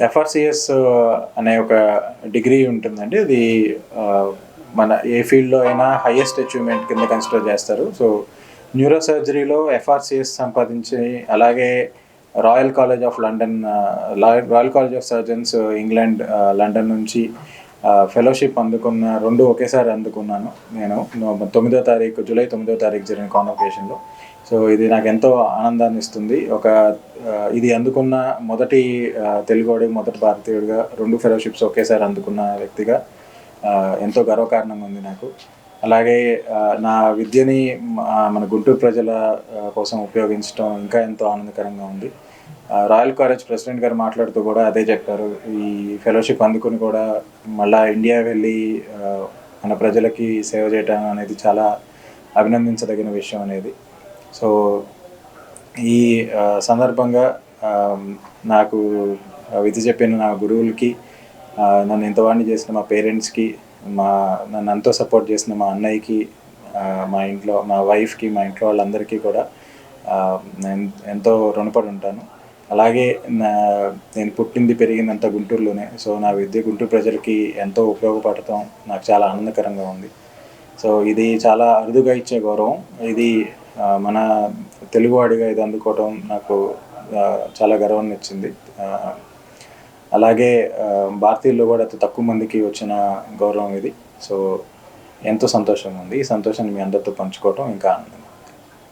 FRCS అనే ఒక degree ఉంటుందండి. అది మన ఏ ఫీల్డ్లో అయినా హైయెస్ట్ అచీవ్మెంట్ కింద కన్సిడర్ చేస్తారు. సో న్యూరో సర్జరీలో ఎఫ్ఆర్సిఎస్ సంపాదించి అలాగే Royal College of London Royal College of Surgeons England London నుంచి ఫెలోషిప్ అందుకున్న రెండు ఒకేసారి అందుకున్నాను నేను. తొమ్మిదో తారీఖు జూలై తొమ్మిదో తారీఖు జరిగిన కాన్వకేషన్లో సో ఇది నాకు ఎంతో ఆనందాన్ని ఇస్తుంది. ఒక ఇది అందుకున్న మొదటి తెలుగువాడి మొదటి భారతీయుడిగా రెండు ఫెలోషిప్స్ ఒకేసారి అందుకున్న వ్యక్తిగా ఎంతో గర్వకారణంగా ఉంది నాకు. అలాగే నా విద్యని మన గుంటూరు ప్రజల కోసం ఉపయోగించడం ఇంకా ఎంతో ఆనందకరంగా ఉంది. రాయల్ కాలేజ్ ప్రెసిడెంట్ గారు మాట్లాడుతూ కూడా అదే చెప్పారు. ఈ ఫెలోషిప్ అందుకుని కూడా మళ్ళా ఇండియా వెళ్ళి మన ప్రజలకి సేవ చేయటం అనేది చాలా అభినందించదగిన విషయం అనేది. సో ఈ సందర్భంగా నాకు విధి చెప్పిన నా గురువులకి నన్ను ఇంతవాడిని చేసిన మా పేరెంట్స్కి మా నన్ను ఎంతో సపోర్ట్ చేసిన మా అన్నయ్యకి మా ఇంట్లో మా వైఫ్కి మా ఇంట్లో వాళ్ళందరికీ కూడా నేను ఎంతో రుణపడి ఉంటాను. అలాగే నా నేను పుట్టింది పెరిగిందంతా గుంటూరులోనే. సో నా విద్య గుంటూరు ప్రజలకి ఎంతో ఉపయోగపడటం నాకు చాలా ఆనందకరంగా ఉంది. సో ఇది చాలా అరుదుగా ఇచ్చే గౌరవం. ఇది మన తెలుగువాడిగా ఇది అందుకోవడం నాకు చాలా గర్వాన్ని ఇచ్చింది అలాగే భారతీయుల్లో కూడా అతి తక్కువ మందికి వచ్చిన గౌరవం ఇది. సో ఎంతో సంతోషంగా ఉంది. ఈ సంతోషాన్ని మీ అందరితో పంచుకోవటం ఇంకా ఆనందంగా